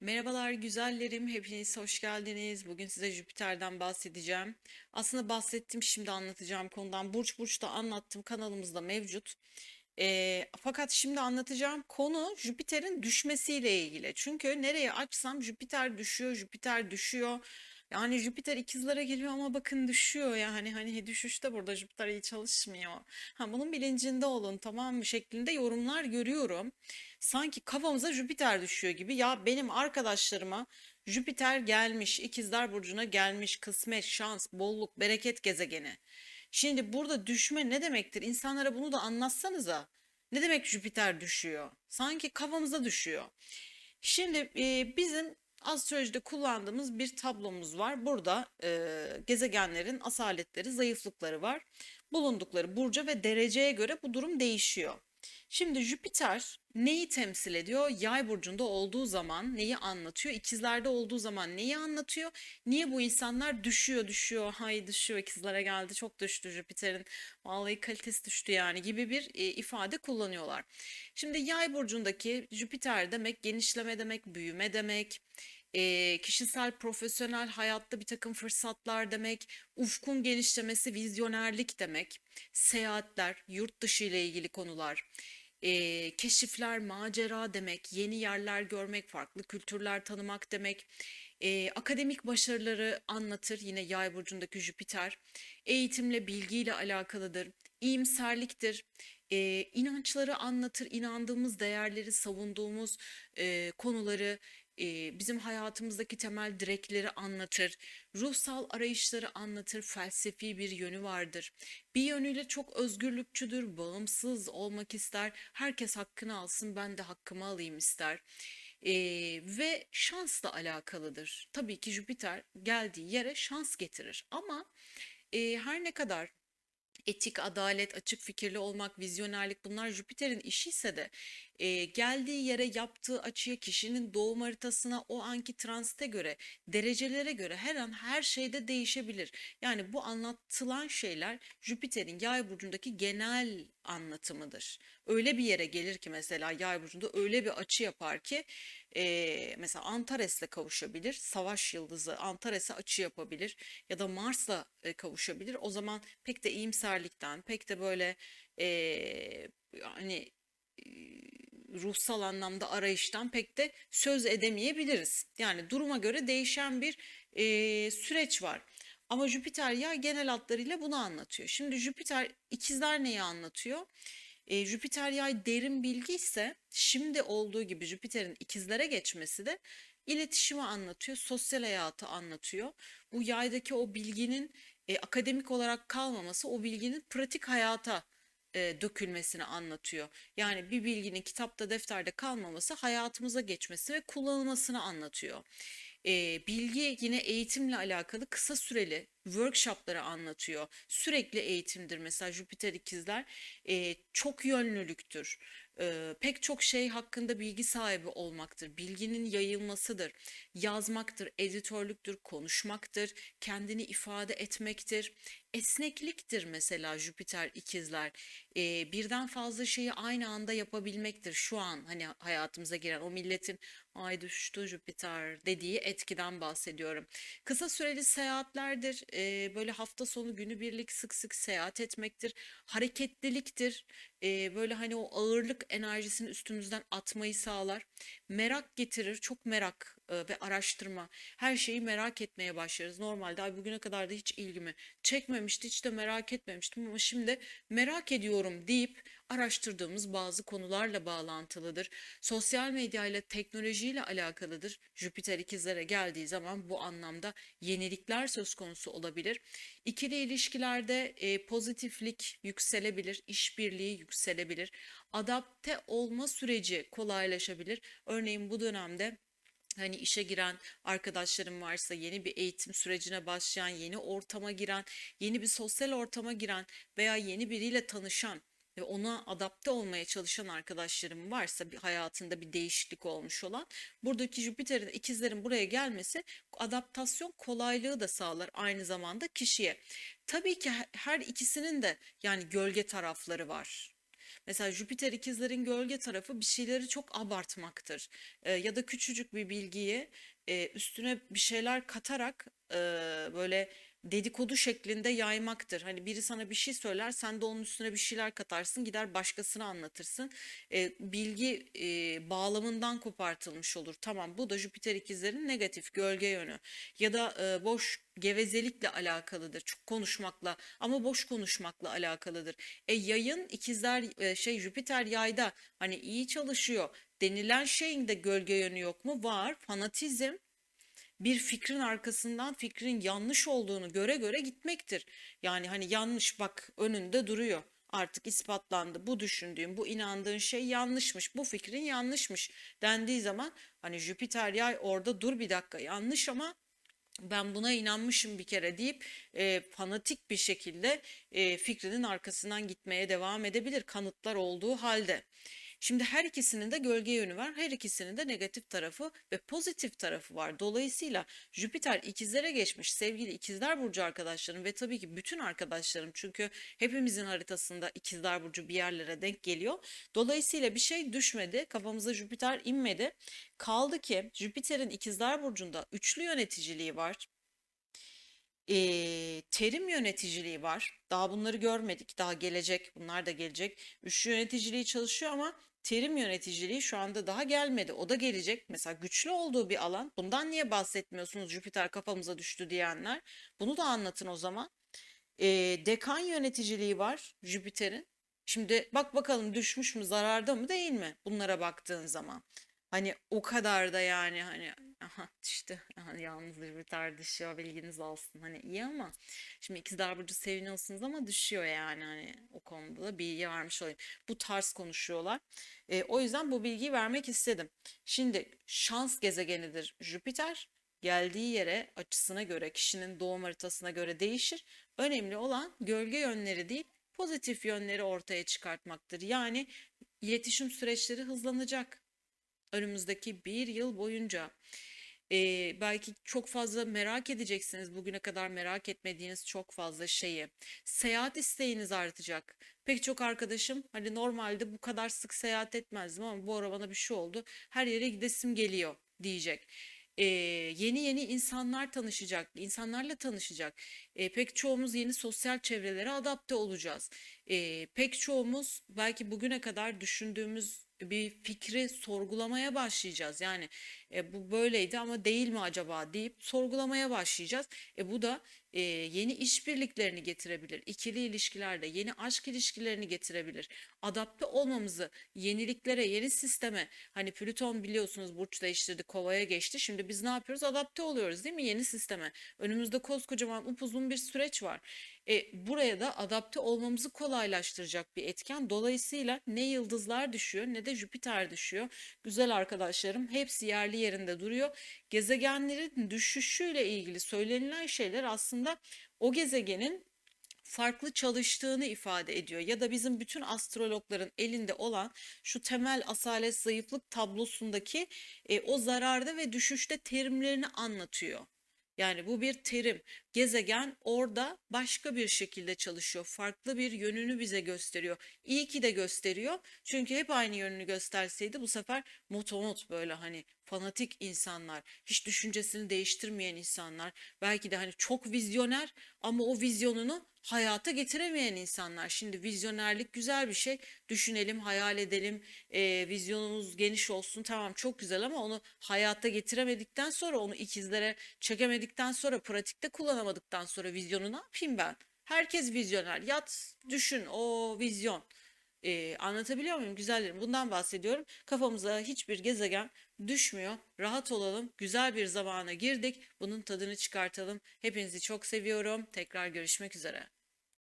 Merhabalar güzellerim, hepiniz hoş geldiniz. Bugün size Jüpiter'den bahsedeceğim. Aslında bahsettim, şimdi anlatacağım konudan. Burç burç da anlattım, kanalımızda mevcut. Ee, fakat şimdi anlatacağım konu Jüpiter'in düşmesiyle ilgili. Çünkü nereye açsam Jüpiter düşüyor, Jüpiter düşüyor. Yani Jüpiter ikizlere geliyor ama bakın düşüyor yani hani düşüşte burada Jüpiter iyi çalışmıyor. Ha, bunun bilincinde olun tamam mı şeklinde yorumlar görüyorum. Sanki kafamıza Jüpiter düşüyor gibi. Ya benim arkadaşlarıma Jüpiter gelmiş, İkizler Burcu'na gelmiş, kısmet, şans, bolluk, bereket gezegeni. Şimdi burada düşme ne demektir? İnsanlara bunu da anlatsanıza. Ne demek Jüpiter düşüyor? Sanki kafamıza düşüyor. Şimdi e, bizim astrolojide kullandığımız bir tablomuz var. Burada e, gezegenlerin asaletleri, zayıflıkları var. Bulundukları burca ve dereceye göre bu durum değişiyor. Şimdi Jüpiter neyi temsil ediyor? Yay burcunda olduğu zaman neyi anlatıyor? İkizlerde olduğu zaman neyi anlatıyor? Niye bu insanlar düşüyor düşüyor? Hay düşüyor ikizlere geldi çok düştü Jüpiter'in. Vallahi kalitesi düştü yani gibi bir e, ifade kullanıyorlar. Şimdi Yay burcundaki Jüpiter demek genişleme demek, büyüme demek e, kişisel, profesyonel hayatta bir takım fırsatlar demek, ufkun genişlemesi, vizyonerlik demek, seyahatler, yurt dışı ile ilgili konular, e, keşifler, macera demek, yeni yerler görmek, farklı kültürler tanımak demek, e, akademik başarıları anlatır yine Yay burcundaki Jüpiter, eğitimle, bilgiyle alakalıdır, iyimserliktir, e, inançları anlatır, inandığımız değerleri, savunduğumuz e, konuları, e, bizim hayatımızdaki temel direkleri anlatır, ruhsal arayışları anlatır, felsefi bir yönü vardır. Bir yönüyle çok özgürlükçüdür, bağımsız olmak ister, herkes hakkını alsın ben de hakkımı alayım ister. E, ve şansla alakalıdır. Tabii ki Jüpiter geldiği yere şans getirir ama e, her ne kadar etik, adalet, açık fikirli olmak, vizyonerlik bunlar Jüpiter'in işi ise de e, geldiği yere yaptığı açıya kişinin doğum haritasına o anki transite göre derecelere göre her an her şeyde değişebilir. Yani bu anlatılan şeyler Jüpiter'in yay burcundaki genel anlatımıdır. Öyle bir yere gelir ki mesela yay burcunda öyle bir açı yapar ki e, mesela Antares'le kavuşabilir. Savaş yıldızı Antares'e açı yapabilir ya da Mars'la e, kavuşabilir. O zaman pek de iyimserlikten pek de böyle e, hani ruhsal anlamda arayıştan pek de söz edemeyebiliriz. Yani duruma göre değişen bir e, süreç var. Ama Jüpiter ya genel hatlarıyla bunu anlatıyor. Şimdi Jüpiter ikizler neyi anlatıyor? E, Jüpiter yay derin bilgi ise şimdi olduğu gibi Jüpiter'in ikizlere geçmesi de iletişimi anlatıyor, sosyal hayatı anlatıyor. Bu yaydaki o bilginin e, akademik olarak kalmaması, o bilginin pratik hayata e, dökülmesini anlatıyor. Yani bir bilginin kitapta, defterde kalmaması, hayatımıza geçmesi ve kullanılmasını anlatıyor. E, bilgi yine eğitimle alakalı kısa süreli workshopları anlatıyor. Sürekli eğitimdir mesela Jüpiter ikizler e, çok yönlülüktür. E, pek çok şey hakkında bilgi sahibi olmaktır. Bilginin yayılmasıdır. Yazmaktır, editörlüktür, konuşmaktır, kendini ifade etmektir. Esnekliktir mesela Jüpiter ikizler. E, birden fazla şeyi aynı anda yapabilmektir. Şu an hani hayatımıza giren o milletin ay düştü Jüpiter dediği etkiden bahsediyorum. Kısa süreli seyahatlerdir e, böyle hafta sonu günübirlik sık sık seyahat etmektir. Hareketliliktir. E, böyle hani o ağırlık enerjisini üstümüzden atmayı sağlar. Merak getirir. Çok merak ve araştırma. Her şeyi merak etmeye başlarız. Normalde ay bugüne kadar da hiç ilgimi çekmemişti. Hiç de merak etmemiştim ama şimdi merak ediyorum deyip araştırdığımız bazı konularla bağlantılıdır. Sosyal medya ile teknolojiyle alakalıdır. Jüpiter ikizlere geldiği zaman bu anlamda yenilikler söz konusu olabilir. İkili ilişkilerde e, pozitiflik yükselebilir, işbirliği yükselebilir, adapte olma süreci kolaylaşabilir. Örneğin bu dönemde hani işe giren arkadaşlarım varsa yeni bir eğitim sürecine başlayan, yeni ortama giren, yeni bir sosyal ortama giren veya yeni biriyle tanışan ve ona adapte olmaya çalışan arkadaşlarım varsa bir hayatında bir değişiklik olmuş olan buradaki Jüpiter'in ikizlerin buraya gelmesi adaptasyon kolaylığı da sağlar aynı zamanda kişiye. Tabii ki her ikisinin de yani gölge tarafları var. Mesela Jüpiter ikizlerin gölge tarafı bir şeyleri çok abartmaktır. Ee, ya da küçücük bir bilgiyi e, üstüne bir şeyler katarak e, böyle dedikodu şeklinde yaymaktır. Hani biri sana bir şey söyler, sen de onun üstüne bir şeyler katarsın, gider başkasına anlatırsın. E, bilgi e, bağlamından kopartılmış olur. Tamam, bu da Jüpiter ikizlerin negatif gölge yönü. Ya da e, boş gevezelikle alakalıdır. Çok konuşmakla ama boş konuşmakla alakalıdır. E yayın ikizler e, şey Jüpiter yayda hani iyi çalışıyor denilen şeyin de gölge yönü yok mu? Var. Fanatizm bir fikrin arkasından fikrin yanlış olduğunu göre göre gitmektir. Yani hani yanlış bak önünde duruyor. Artık ispatlandı. Bu düşündüğün, bu inandığın şey yanlışmış. Bu fikrin yanlışmış dendiği zaman hani Jüpiter yay orada dur bir dakika yanlış ama ben buna inanmışım bir kere deyip e, fanatik bir şekilde e, fikrinin arkasından gitmeye devam edebilir kanıtlar olduğu halde. Şimdi her ikisinin de gölge yönü var. Her ikisinin de negatif tarafı ve pozitif tarafı var. Dolayısıyla Jüpiter ikizlere geçmiş sevgili ikizler burcu arkadaşlarım ve tabii ki bütün arkadaşlarım çünkü hepimizin haritasında ikizler burcu bir yerlere denk geliyor. Dolayısıyla bir şey düşmedi. Kafamıza Jüpiter inmedi. Kaldı ki Jüpiter'in ikizler burcunda üçlü yöneticiliği var. Eee, terim yöneticiliği var. Daha bunları görmedik. Daha gelecek. Bunlar da gelecek. Üçlü yöneticiliği çalışıyor ama terim yöneticiliği şu anda daha gelmedi. O da gelecek. Mesela güçlü olduğu bir alan. Bundan niye bahsetmiyorsunuz Jüpiter kafamıza düştü diyenler? Bunu da anlatın o zaman. Eee, dekan yöneticiliği var Jüpiter'in. Şimdi bak bakalım düşmüş mü, zararda mı değil mi? Bunlara baktığın zaman. Hani o kadar da yani hani aha işte aha, yalnız Jüpiter düşüyor bilginiz olsun. Hani iyi ama şimdi ikizler burcu seviniyorsunuz ama düşüyor yani hani o konuda da bilgi vermiş olayım. Bu tarz konuşuyorlar. E, o yüzden bu bilgiyi vermek istedim. Şimdi şans gezegenidir Jüpiter. Geldiği yere açısına göre kişinin doğum haritasına göre değişir. Önemli olan gölge yönleri değil pozitif yönleri ortaya çıkartmaktır. Yani iletişim süreçleri hızlanacak önümüzdeki bir yıl boyunca. Ee, belki çok fazla merak edeceksiniz bugüne kadar merak etmediğiniz çok fazla şeyi. Seyahat isteğiniz artacak. Pek çok arkadaşım hani normalde bu kadar sık seyahat etmezdim ama bu ara bana bir şey oldu. Her yere gidesim geliyor diyecek. Ee, yeni yeni insanlar tanışacak, insanlarla tanışacak. Ee, pek çoğumuz yeni sosyal çevrelere adapte olacağız. Ee, pek çoğumuz belki bugüne kadar düşündüğümüz bir fikri sorgulamaya başlayacağız. Yani e, bu böyleydi ama değil mi acaba deyip sorgulamaya başlayacağız. E, bu da e, yeni işbirliklerini getirebilir. İkili ilişkilerde yeni aşk ilişkilerini getirebilir. Adapte olmamızı yeniliklere, yeni sisteme hani Plüton biliyorsunuz burç değiştirdi, kovaya geçti. Şimdi biz ne yapıyoruz? Adapte oluyoruz değil mi yeni sisteme? Önümüzde koskocaman upuzun bir süreç var. E, buraya da adapte olmamızı kolaylaştıracak bir etken. Dolayısıyla ne yıldızlar düşüyor ne de Jüpiter düşüyor. Güzel arkadaşlarım hepsi yerli yerinde duruyor. Gezegenlerin düşüşüyle ilgili söylenilen şeyler aslında o gezegenin farklı çalıştığını ifade ediyor ya da bizim bütün astrologların elinde olan şu temel asalet zayıflık tablosundaki e, o zararda ve düşüşte terimlerini anlatıyor. Yani bu bir terim. Gezegen orada başka bir şekilde çalışıyor. Farklı bir yönünü bize gösteriyor. İyi ki de gösteriyor. Çünkü hep aynı yönünü gösterseydi bu sefer motomot böyle hani fanatik insanlar, hiç düşüncesini değiştirmeyen insanlar, belki de hani çok vizyoner ama o vizyonunu hayata getiremeyen insanlar. Şimdi vizyonerlik güzel bir şey. Düşünelim, hayal edelim, e, vizyonumuz geniş olsun. Tamam çok güzel ama onu hayata getiremedikten sonra, onu ikizlere çekemedikten sonra, pratikte kullanamadıktan sonra vizyonu ne yapayım ben? Herkes vizyoner. Yat, düşün o vizyon. Ee, anlatabiliyor muyum güzellerim? Bundan bahsediyorum. Kafamıza hiçbir gezegen düşmüyor. Rahat olalım. Güzel bir zamana girdik. Bunun tadını çıkartalım. Hepinizi çok seviyorum. Tekrar görüşmek üzere.